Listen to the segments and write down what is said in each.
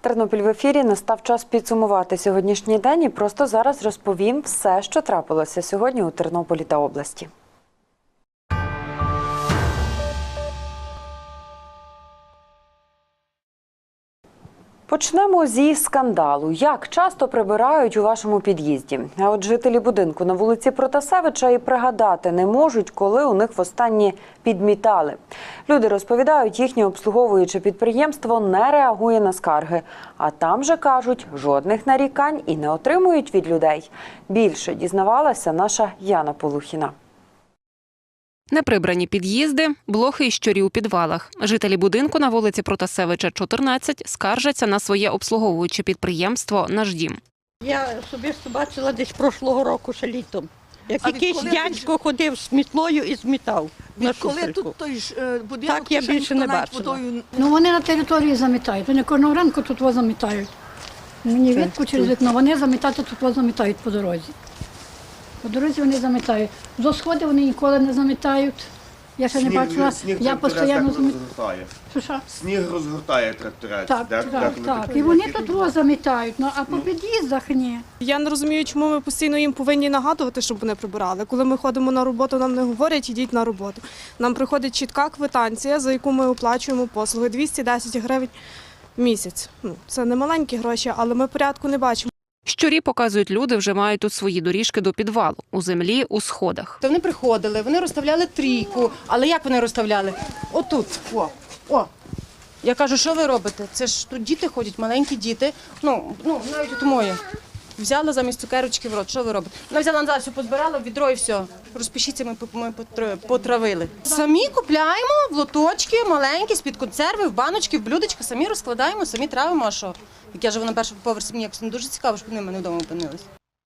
Тернопіль в ефірі настав час підсумувати сьогоднішній день і просто зараз розповім все, що трапилося сьогодні у Тернополі та області. Почнемо зі скандалу. Як часто прибирають у вашому під'їзді? А от жителі будинку на вулиці Протасевича і пригадати не можуть, коли у них востаннє підмітали. Люди розповідають, їхнє обслуговуюче підприємство не реагує на скарги. А там же кажуть, жодних нарікань і не отримують від людей. Більше дізнавалася наша Яна Полухіна. Неприбрані під'їзди, блохи і щурі у підвалах. Жителі будинку на вулиці Протасевича, 14, скаржаться на своє обслуговуюче підприємство «Наш дім». Я особисто бачила десь прошлого року ще літом. Як А якийсь дядько ходив з мітлою і змітав на шухерку. тут той ж е, будинок Так, я більше не бачила. водою Ну вони на території замітають. Вони кожного ранку тут во замітають. Мені відку через вікно. Вони замітати тут во замітають по дорозі. По дорозі вони замітають. До сходи вони ніколи не замітають. Я ще не бачила. Я постійно розгортає. Сніг розгортає тракторець. Так, так, так. І вони тут во замітають. Ну а по під'їздах ні. Я не розумію, чому ми постійно їм повинні нагадувати, щоб вони прибирали. Коли ми ходимо на роботу, нам не говорять, ідіть на роботу. Нам приходить чітка квитанція, за яку ми оплачуємо послуги 210 гривень місяць. Ну це не маленькі гроші, але ми порядку не бачимо. Щурі, показують люди, вже мають тут свої доріжки до підвалу, у землі, у сходах. То вони приходили, вони розставляли трійку. Але як вони розставляли? Отут. О, о. Я кажу, що ви робите? Це ж тут діти ходять, маленькі діти. Ну, ну навіть от моє. Взяла замість цукерочки в рот. Що ви робите? Вона взяла назад, все позбирала в відро і все. Розпишіться, ми, ми потравили. Самі купляємо в лоточки маленькі, з-під консерви, в баночки, в блюдечка, самі розкладаємо, самі травимо. А що? Як я живу на першому поверсі, мені якось не дуже цікаво, щоб вони в мене вдома опинились.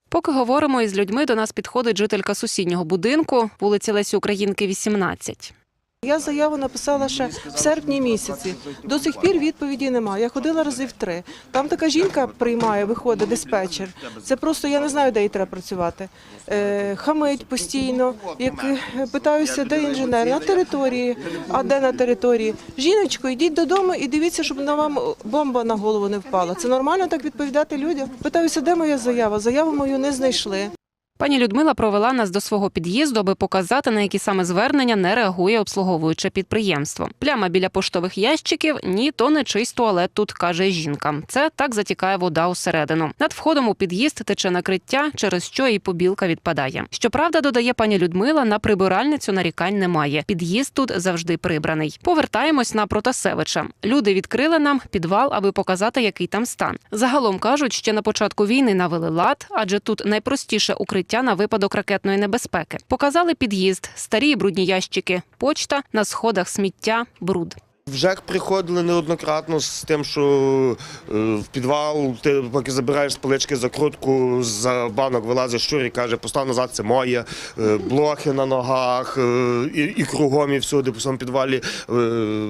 Поки говоримо із людьми, до нас підходить жителька сусіднього будинку, вулиці Лесі Українки, 18. Я заяву написала ще в серпні місяці. До сих пір відповіді немає. Я ходила рази в три. Там така жінка приймає, виходить диспетчер. Це просто я не знаю, де їй треба працювати. Е, хамить постійно. Як е, питаюся, де інженер на території. А де на території? Жіночко, йдіть додому і дивіться, щоб на вам бомба на голову не впала. Це нормально так відповідати людям? Питаюся, де моя заява? Заяву мою не знайшли. Пані Людмила провела нас до свого під'їзду, аби показати, на які саме звернення не реагує обслуговуюче підприємство. Пляма біля поштових ящиків ні, то не чийсь туалет тут, каже жінка. Це так затікає вода усередину. Над входом у під'їзд тече накриття, через що і побілка відпадає. Щоправда, додає пані Людмила, на прибиральницю нарікань немає. Під'їзд тут завжди прибраний. Повертаємось на Протасевича. Люди відкрили нам підвал, аби показати, який там стан. Загалом кажуть, ще на початку війни навели лад, адже тут найпростіше укриття на випадок ракетної небезпеки. Показали під'їзд, старі брудні ящики, почта на сходах сміття, бруд. В ЖЕК приходили неоднократно з тим, що е, в підвал ти поки забираєш з полички закрутку, з банок вилазить щур і каже, постав назад, це моє. Е, Блохи на ногах, е, і, і кругом, і всюди, по всьому підвалі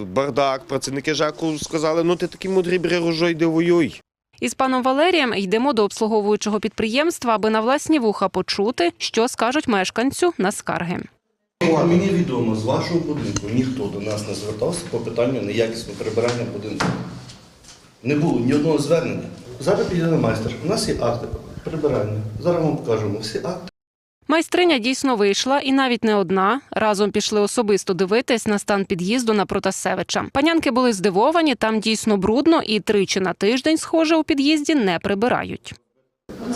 бардак. Працівники ЖЕКу сказали, ну ти такий мудрий, бери ружо, йди воюй. Із паном Валерієм йдемо до обслуговуючого підприємства, аби на власні вуха почути, що скажуть мешканцю на скарги. Мені відомо, з вашого будинку ніхто до нас не звертався по питанню неякісного прибирання будинку. Не було ні одного звернення. Зараз підійде майстер. У нас є акти прибирання. Зараз вам покажемо всі акти. Майстриня дійсно вийшла, і навіть не одна. Разом пішли особисто дивитись на стан під'їзду на Протасевича. Панянки були здивовані, там дійсно брудно, і тричі на тиждень, схоже, у під'їзді не прибирають.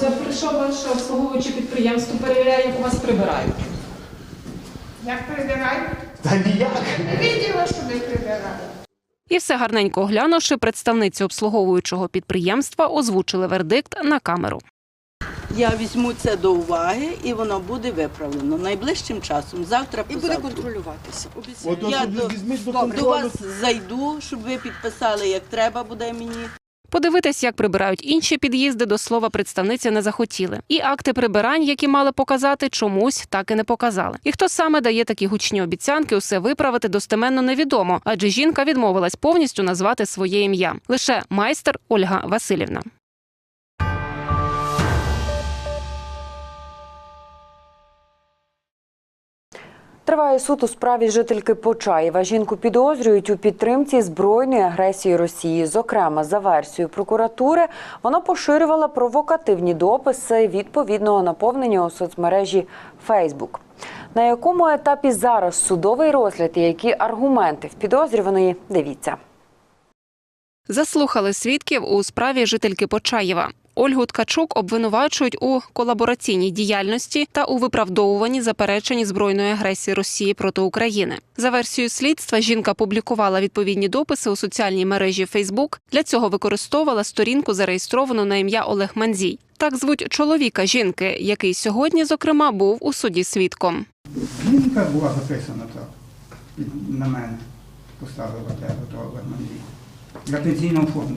Це прийшов ваше обслуговуюче підприємство, перевіряє, як у вас прибирають. Як прибирають? Та ніяк. Не виділа, що ви прибирали. І все гарненько оглянувши, представниці обслуговуючого підприємства озвучили вердикт на камеру. Я візьму це до уваги і воно буде виправлено найближчим часом. Завтра і буде контролюватися. Я до, до вас зайду, щоб ви підписали, як треба буде мені. Подивитись, як прибирають інші під'їзди, до слова представниці не захотіли. І акти прибирань, які мали показати, чомусь так і не показали. І хто саме дає такі гучні обіцянки, усе виправити достеменно невідомо, адже жінка відмовилась повністю назвати своє ім'я. Лише майстер Ольга Васильівна. Триває суд у справі жительки Почаєва. Жінку підозрюють у підтримці збройної агресії Росії. Зокрема, за версією прокуратури, вона поширювала провокативні дописи відповідного наповнення у соцмережі Фейсбук. На якому етапі зараз судовий розгляд і які аргументи в підозрюваної? Дивіться. Заслухали свідків у справі жительки Почаєва. Ольгу Ткачук обвинувачують у колабораційній діяльності та у виправдовуванні заперечень збройної агресії Росії проти України. За версією слідства, жінка публікувала відповідні дописи у соціальній мережі Фейсбук. Для цього використовувала сторінку, зареєстровану на ім'я Олег Манзій. Так звуть чоловіка жінки, який сьогодні, зокрема, був у суді свідком. Жінка була записана так. На мене поставила тебе до Олегманді. Для пенсійного фонду.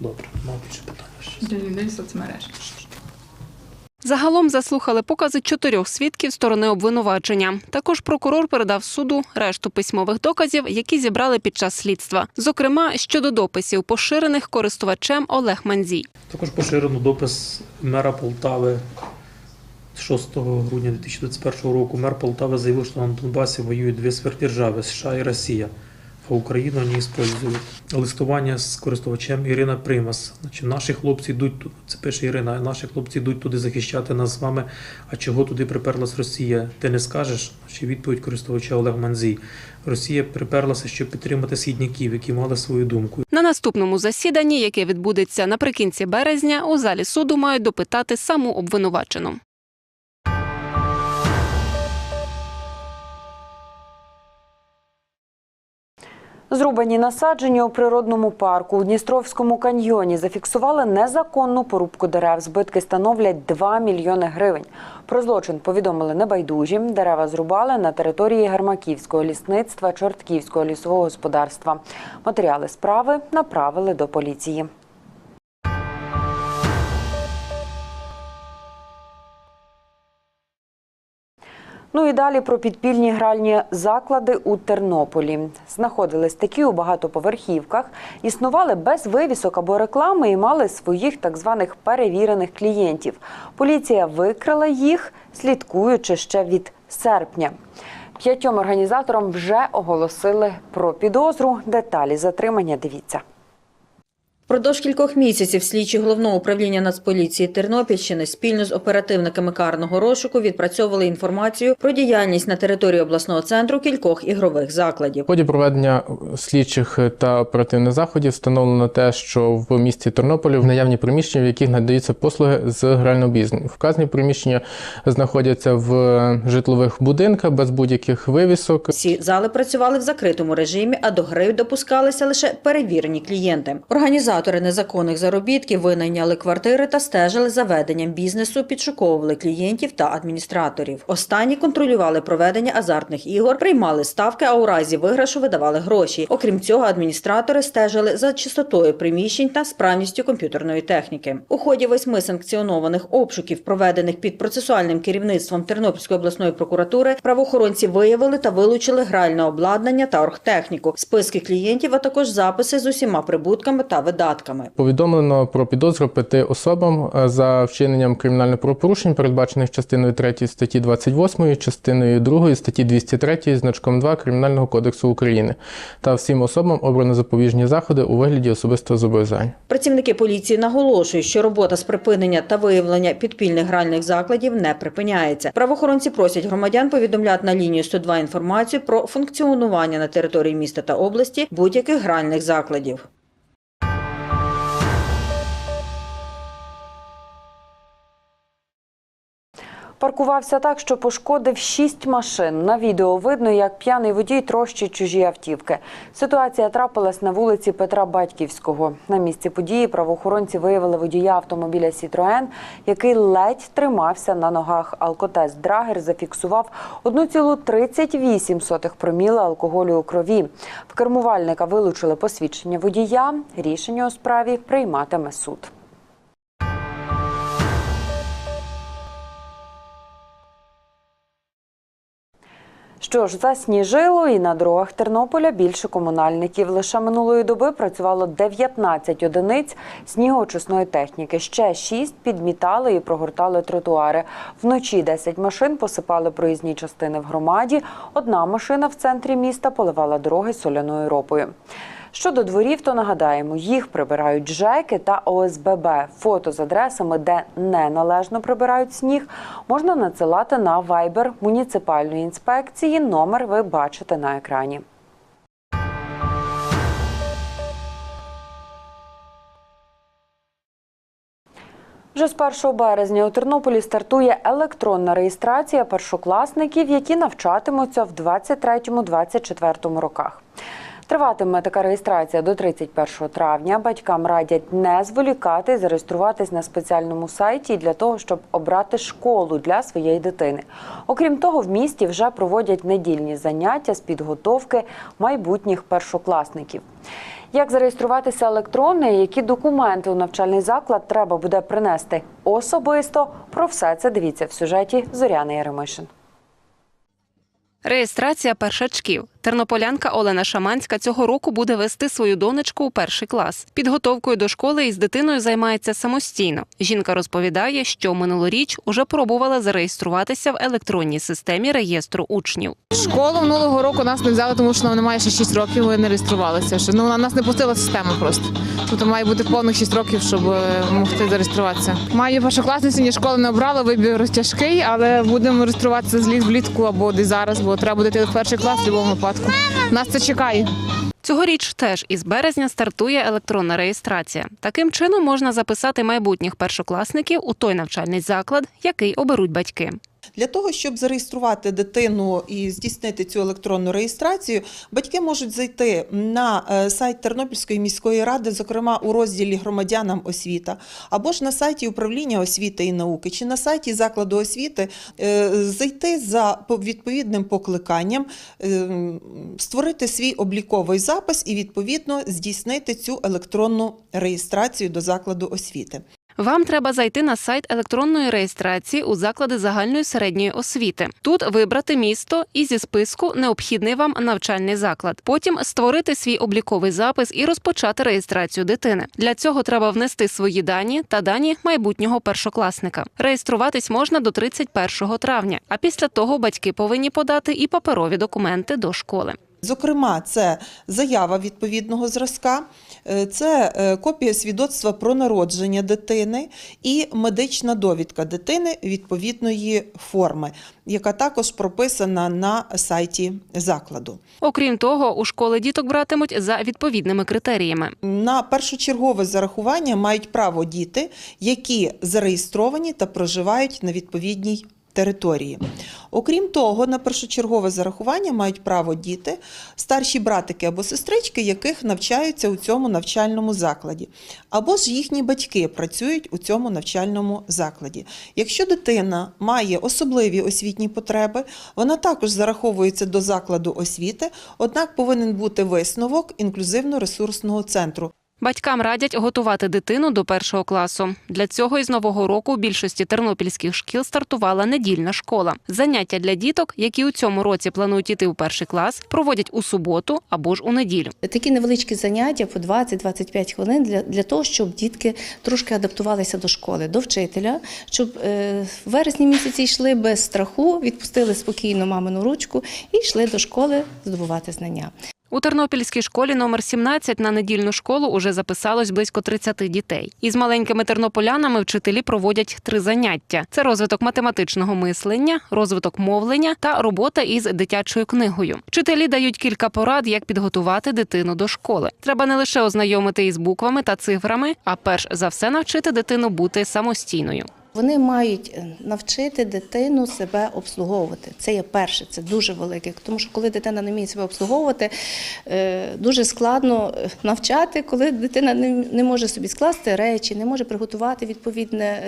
Добре, мав більше питання. Людей соцмереж. Загалом заслухали покази чотирьох свідків сторони обвинувачення. Також прокурор передав суду решту письмових доказів, які зібрали під час слідства. Зокрема, щодо дописів, поширених користувачем Олег Манзій. Також поширено допис мера Полтави 6 грудня 2021 року. Мер Полтави заявив, що на Донбасі воюють дві сверхдержави – США і Росія, а Україну не використовують. Листування з користувачем Ірина Примас. Значить, наші хлопці йдуть ту- це пише Ірина. Наші хлопці йдуть туди захищати нас з вами. А чого туди приперлась Росія? Ти не скажеш? Чи відповідь користувача Олег Манзій? Росія приперлася, щоб підтримати східняків, які мали свою думку. На наступному засіданні, яке відбудеться наприкінці березня, у залі суду мають допитати саму обвинувачену. Зрубані насадження у природному парку у Дністровському каньйоні зафіксували незаконну порубку дерев. Збитки становлять 2 мільйони гривень. Про злочин повідомили небайдужі. Дерева зрубали на території Гермаківського лісництва Чортківського лісового господарства. Матеріали справи направили до поліції. Ну і далі про підпільні гральні заклади у Тернополі. Знаходились такі у багатоповерхівках, існували без вивісок або реклами і мали своїх так званих перевірених клієнтів. Поліція викрила їх, слідкуючи ще від серпня. П'ятьом організаторам вже оголосили про підозру. Деталі затримання дивіться. Продовж кількох місяців слідчі головного управління Нацполіції Тернопільщини спільно з оперативниками карного розшуку відпрацьовували інформацію про діяльність на території обласного центру кількох ігрових закладів. В ході проведення слідчих та оперативних заходів встановлено те, що в місті Тернополі в наявні приміщення, в яких надаються послуги з грального бізнесу. Вказані приміщення знаходяться в житлових будинках без будь-яких вивісок. Ці зали працювали в закритому режимі, а до гри допускалися лише перевірені клієнти. Організатори незаконних заробітків винайняли квартири та стежили за веденням бізнесу, підшуковували клієнтів та адміністраторів. Останні контролювали проведення азартних ігор, приймали ставки, а у разі виграшу видавали гроші. Окрім цього, адміністратори стежили за чистотою приміщень та справністю комп'ютерної техніки. У ході восьми санкціонованих обшуків, проведених під процесуальним керівництвом Тернопільської обласної прокуратури, правоохоронці виявили та вилучили гральне обладнання та оргтехніку, списки клієнтів, а також записи з усіма прибутками та видатками. Повідомлено про підозру п'яти особам е, за вчиненням кримінальних правопорушень, передбачених частиною 3 статті 28, частиною 2 статті 203 значком 2 Кримінального кодексу України та всім особам обрано запобіжні заходи у вигляді особистого зобов'язання. Працівники поліції наголошують, що робота з припинення та виявлення підпільних гральних закладів не припиняється. Правоохоронці просять громадян повідомляти на лінію 102 інформацію про функціонування на території міста та області будь-яких гральних закладів. Паркувався так, що пошкодив шість машин. На відео видно, як п'яний водій трощить чужі автівки. Ситуація трапилась на вулиці Петра Батьківського. На місці події правоохоронці виявили водія автомобіля Сітроен, який ледь тримався на ногах. Алкотест Драгер зафіксував 1,38 проміла алкоголю у крові. В кермувальника вилучили посвідчення водія. Рішення у справі прийматиме суд. Що ж, засніжило і на дорогах Тернополя більше комунальників. Лише минулої доби працювало 19 одиниць снігоочисної техніки. Ще 6 підмітали і прогортали тротуари. Вночі 10 машин посипали проїзні частини в громаді. Одна машина в центрі міста поливала дороги соляною ропою. Щодо дворів, то нагадаємо, їх прибирають ЖЕКи та ОСББ. Фото з адресами, де неналежно прибирають сніг, можна надсилати на Viber муніципальної інспекції. Номер ви бачите на екрані. Вже з 1 березня у Тернополі стартує електронна реєстрація першокласників, які навчатимуться в 23-24 роках. Триватиме така реєстрація до 31 травня. Батькам радять не зволікати, зареєструватись на спеціальному сайті для того, щоб обрати школу для своєї дитини. Окрім того, в місті вже проводять недільні заняття з підготовки майбутніх першокласників. Як зареєструватися електронно і які документи у навчальний заклад треба буде принести особисто? Про все це дивіться в сюжеті Зоряни Яремишин. Реєстрація першачків. Тернополянка Олена Шаманська цього року буде вести свою донечку у перший клас. Підготовкою до школи із дитиною займається самостійно. Жінка розповідає, що минулоріч уже пробувала зареєструватися в електронній системі реєстру учнів. Школу минулого року нас не взяли, тому що вона має ще 6 років, ми не реєструвалися. Ну, вона нас не пустила в систему просто. Тобто має бути повних 6 років, щоб е, могти зареєструватися. Маю першокласниці, ні школи не обрала, вибір розтяжкий, але будемо реєструватися з влітку або десь зараз, треба буде йти в перший клас в будь-якому випадку. Нас це чекає. Цьогоріч теж із березня стартує електронна реєстрація. Таким чином можна записати майбутніх першокласників у той навчальний заклад, який оберуть батьки. Для того, щоб зареєструвати дитину і здійснити цю електронну реєстрацію, батьки можуть зайти на е, сайт Тернопільської міської ради, зокрема у розділі Громадянам освіта, або ж на сайті управління освіти і науки, чи на сайті закладу освіти, е, зайти за по- відповідним покликанням, е, створити свій обліковий запис і відповідно здійснити цю електронну реєстрацію до закладу освіти. Вам треба зайти на сайт електронної реєстрації у заклади загальної середньої освіти. Тут вибрати місто і зі списку необхідний вам навчальний заклад. Потім створити свій обліковий запис і розпочати реєстрацію дитини. Для цього треба внести свої дані та дані майбутнього першокласника. Реєструватись можна до 31 травня, а після того батьки повинні подати і паперові документи до школи. Зокрема, це заява відповідного зразка, це е, копія свідоцтва про народження дитини і медична довідка дитини відповідної форми, яка також прописана на сайті закладу. Окрім того, у школи діток братимуть за відповідними критеріями. На першочергове зарахування мають право діти, які зареєстровані та проживають на відповідній території. Окрім того, на першочергове зарахування мають право діти, старші братики або сестрички, яких навчаються у цьому навчальному закладі, або ж їхні батьки працюють у цьому навчальному закладі. Якщо дитина має особливі освітні потреби, вона також зараховується до закладу освіти, однак повинен бути висновок інклюзивно-ресурсного центру. Батькам радять готувати дитину до першого класу. Для цього із нового року у більшості тернопільських шкіл стартувала недільна школа. Заняття для діток, які у цьому році планують іти у перший клас, проводять у суботу або ж у неділю. Такі невеличкі заняття по 20-25 хвилин для, для того, щоб дітки трошки адаптувалися до школи, до вчителя, щоб е, в вересні місяці йшли без страху, відпустили спокійно мамину ручку і йшли до школи здобувати знання. У Тернопільській школі номер 17 на недільну школу уже записалось близько 30 дітей. Із маленькими тернополянами вчителі проводять три заняття: це розвиток математичного мислення, розвиток мовлення та робота із дитячою книгою. Вчителі дають кілька порад, як підготувати дитину до школи. Треба не лише ознайомити із буквами та цифрами, а перш за все навчити дитину бути самостійною. Вони мають е, навчити дитину себе обслуговувати. Це є перше, це дуже велике. Тому що коли дитина не вміє себе обслуговувати, е, дуже складно е, навчати, коли дитина не, може собі скласти речі, не може приготувати відповідне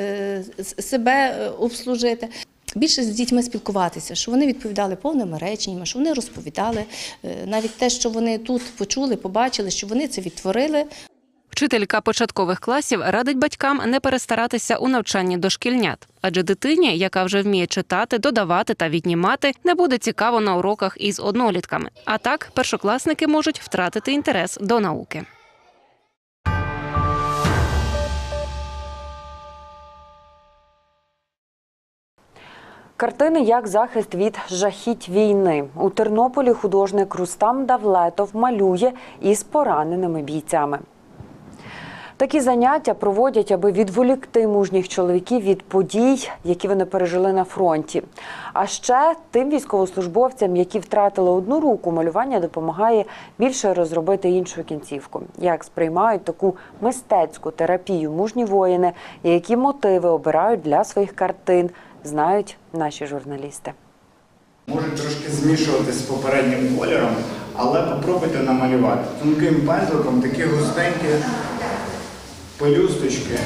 себе обслужити. Більше з дітьми спілкуватися, що вони відповідали повними реченнями, що вони розповідали навіть те, що вони тут почули, побачили, що вони це відтворили. Вчителька початкових класів радить батькам не перестаратися у навчанні дошкільнят, адже дитині, яка вже вміє читати, додавати та віднімати, не буде цікаво на уроках із однолітками. А так, першокласники можуть втратити інтерес до науки. Картини як захист від жахіть війни. У Тернополі художник Рустам Давлетов малює із пораненими бійцями. Такі заняття проводять, аби відволікти мужніх чоловіків від подій, які вони пережили на фронті. А ще тим військовослужбовцям, які втратили одну руку, малювання допомагає більше розробити іншу кінцівку. Як сприймають таку мистецьку терапію мужні воїни, і які мотиви обирають для своїх картин, знають наші журналісти. Можуть трошки змішувати з попереднім кольором, але попробуйте намалювати. Тонким пензликом такі густенькі пелюсточки.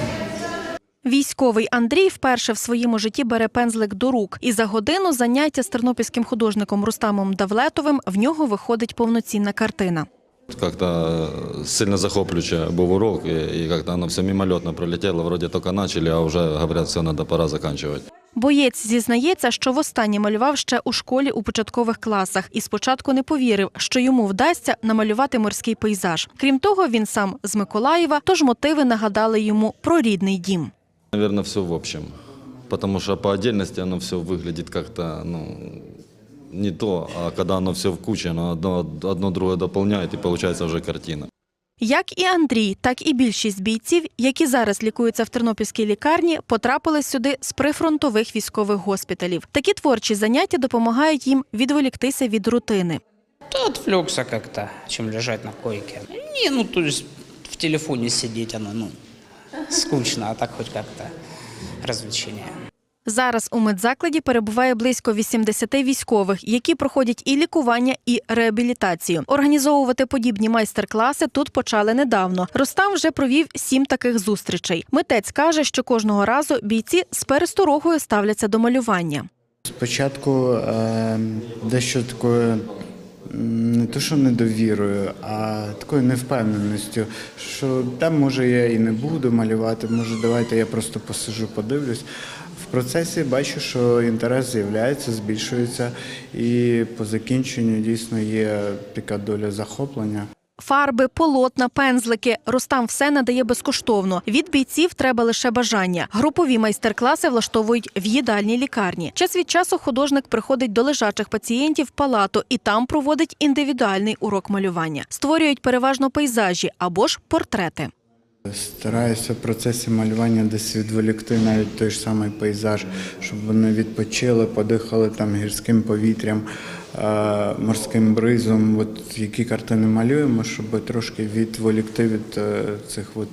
Військовий Андрій вперше в своєму житті бере пензлик до рук, і за годину заняття з тернопільським художником Рустамом Давлетовим в нього виходить повноцінна картина. Как-то сильно захоплююче був урок, і, как-то воно все мимолетно пролетіло, вроді тільки почали, а вже говорять, все, треба пора заканчивать. Боєць зізнається, що востаннє малював ще у школі у початкових класах і спочатку не повірив, що йому вдасться намалювати морський пейзаж. Крім того, він сам з Миколаєва, тож мотиви нагадали йому про рідний дім. Наверное, все в общем. Потому что по отдельности оно все выглядит как-то, ну, не то, а когда оно все в куче, оно одно, одно другое дополняет, и получается уже картина. Як і Андрій, так і більшість бійців, які зараз лікуються в тернопільській лікарні, потрапили сюди з прифронтових військових госпіталів. Такі творчі заняття допомагають їм відволіктися від рутини. Да отвлекся как-то, чем лежать на койке. Не, ну есть в телефоне сидеть оно, ну, скучно, а так хоть как-то развлечение. Зараз у медзакладі перебуває близько 80 військових, які проходять і лікування, і реабілітацію. Організовувати подібні майстер-класи тут почали недавно. Ростам вже провів сім таких зустрічей. Митець каже, що кожного разу бійці з пересторогою ставляться до малювання. Спочатку е, дещо такою не то, що недовірою, а такою невпевненістю, що там може я і не буду малювати, може давайте я просто посижу, подивлюсь. Процесі бачу, що інтерес з'являється, збільшується, і по закінченню дійсно є така доля захоплення. Фарби, полотна, пензлики. Рустам все надає безкоштовно. Від бійців треба лише бажання. Групові майстер-класи влаштовують в їдальній лікарні. Час від часу художник приходить до лежачих пацієнтів в палату і там проводить індивідуальний урок малювання. Створюють переважно пейзажі або ж портрети. Стараюся в процесі малювання десь відволікти навіть той ж самий пейзаж, щоб вони відпочили, подихали там гірським повітрям, е, морським бризом. От які картини малюємо, щоб трошки відволікти від е, цих от,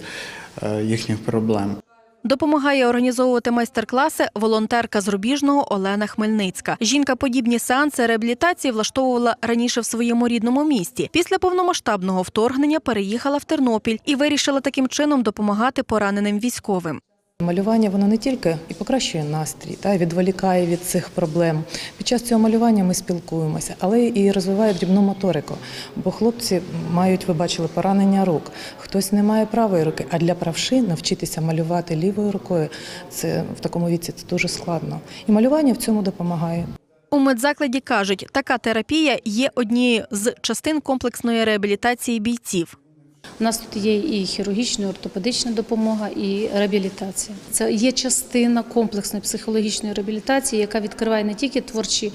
е, їхніх проблем. Допомагає організовувати майстер-класи волонтерка з Рубіжного Олена Хмельницька. Жінка подібні сеанси реабілітації влаштовувала раніше в своєму рідному місті. Після повномасштабного вторгнення переїхала в Тернопіль і вирішила таким чином допомагати пораненим військовим. Малювання воно не тільки і покращує настрій, та відволікає від цих проблем. Під час цього малювання ми спілкуємося, але і розвиває дрібну моторику. Бо хлопці мають, ви бачили, поранення рук. Хтось не має правої руки, а для правши навчитися малювати лівою рукою це в такому віці це дуже складно. І малювання в цьому допомагає. У медзакладі кажуть, така терапія є однією з частин комплексної реабілітації бійців. У нас тут є і хірургічна, і ортопедична допомога, і реабілітація. Це є частина комплексної психологічної реабілітації, яка відкриває не тільки творчі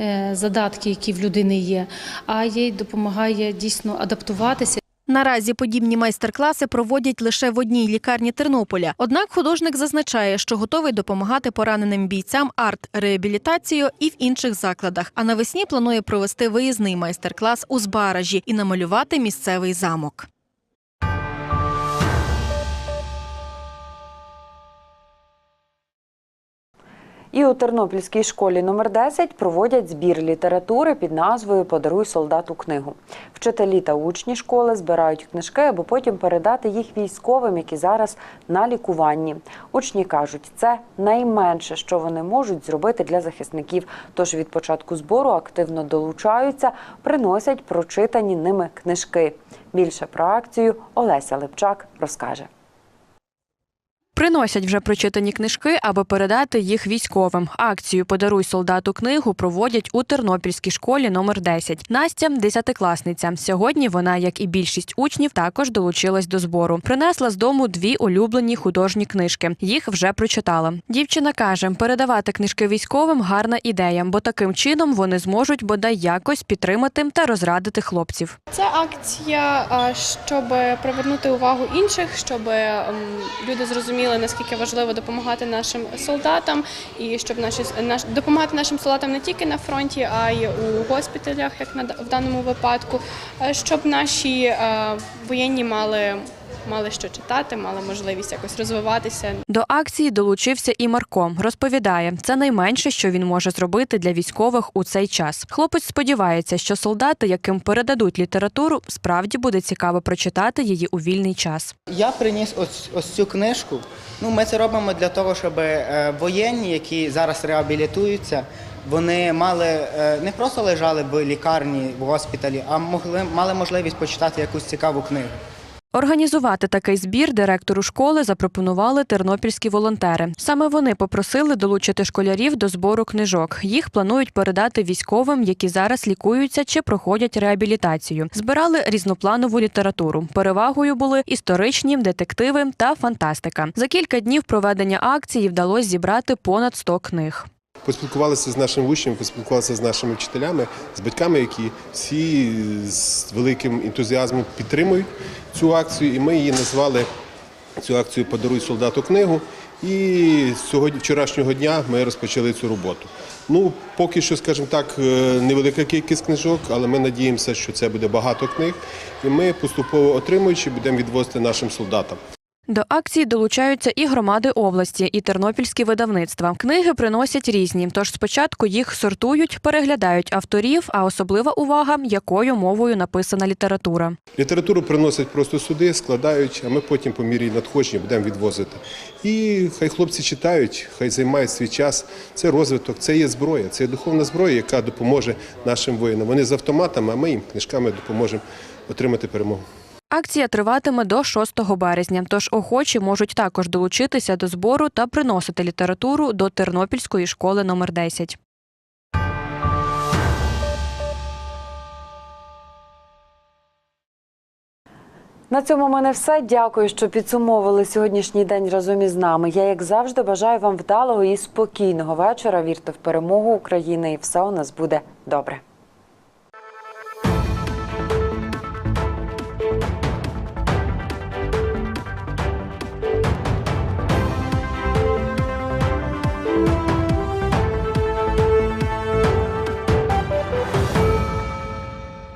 е, задатки, які в людини є, а й допомагає дійсно адаптуватися. Наразі подібні майстер-класи проводять лише в одній лікарні Тернополя. Однак художник зазначає, що готовий допомагати пораненим бійцям арт-реабілітацією і в інших закладах. А навесні планує провести виїзний майстер-клас у Збаражі і намалювати місцевий замок. І у Тернопільській школі номер 10 проводять збір літератури під назвою Подаруй солдату книгу. Вчителі та учні школи збирають книжки, аби потім передати їх військовим, які зараз на лікуванні. Учні кажуть, це найменше, що вони можуть зробити для захисників. Тож від початку збору активно долучаються, приносять прочитані ними книжки. Більше про акцію Олеся Липчак розкаже. Приносять вже прочитані книжки, аби передати їх військовим. Акцію Подаруй солдату книгу проводять у Тернопільській школі номер 10. Настя десятикласниця. Сьогодні вона, як і більшість учнів, також долучилась до збору. Принесла з дому дві улюблені художні книжки. Їх вже прочитала. Дівчина каже, передавати книжки військовим гарна ідея, бо таким чином вони зможуть бодай якось підтримати та розрадити хлопців. Це акція, щоб привернути увагу інших, щоб ем, люди зрозуміли, наскільки важливо допомагати нашим солдатам, і щоб наші наш допомагати нашим солдатам не тільки на фронті, а й у госпіталях, як на в даному випадку, е, щоб наші е, воєнні мали. Мали що читати, мали можливість якось розвиватися. До акції долучився і Марко. Розповідає, це найменше, що він може зробити для військових у цей час. Хлопець сподівається, що солдати, яким передадуть літературу, справді буде цікаво прочитати її у вільний час. Я приніс ось, ось цю книжку. Ну, ми це робимо для того, щоб е, воєнні, які зараз реабілітуються, вони мали е, не просто лежали в лікарні, в госпіталі, а могли мали можливість почитати якусь цікаву книгу. Організувати такий збір директору школи запропонували тернопільські волонтери. Саме вони попросили долучити школярів до збору книжок. Їх планують передати військовим, які зараз лікуються чи проходять реабілітацію. Збирали різнопланову літературу. Перевагою були історичні, детективи та фантастика. За кілька днів проведення акції вдалося зібрати понад 100 книг. Поспілкувалися з нашими учнями, поспілкувалися з нашими вчителями, з батьками, які всі з великим ентузіазмом підтримують цю акцію. І ми її назвали цю акцію Подаруй солдату книгу. І сьогодні, вчорашнього дня, ми розпочали цю роботу. Ну, поки що, скажімо так, е, невелика кількість книжок, але ми надіємося, що це буде багато книг. І ми поступово отримуючи, будемо відвозити нашим солдатам. До акції долучаються і громади області, і тернопільські видавництва. Книги приносять різні, тож спочатку їх сортують, переглядають авторів, а особлива увага, якою мовою написана література. Літературу приносять просто сюди, складають, а ми потім по мірі надходження будемо відвозити. І хай хлопці читають, хай займають свій час. Це розвиток, це є зброя, це є духовна зброя, яка допоможе нашим воїнам. Вони з автоматами, а ми їм книжками допоможемо отримати перемогу. Акція триватиме до 6 березня, тож охочі можуть також долучитися до збору та приносити літературу до Тернопільської школи номер 10. На цьому в мене все. Дякую, що підсумовили сьогоднішній день разом із нами. Я, як завжди, бажаю вам вдалого і спокійного вечора. Вірте в перемогу України, і все у нас буде добре.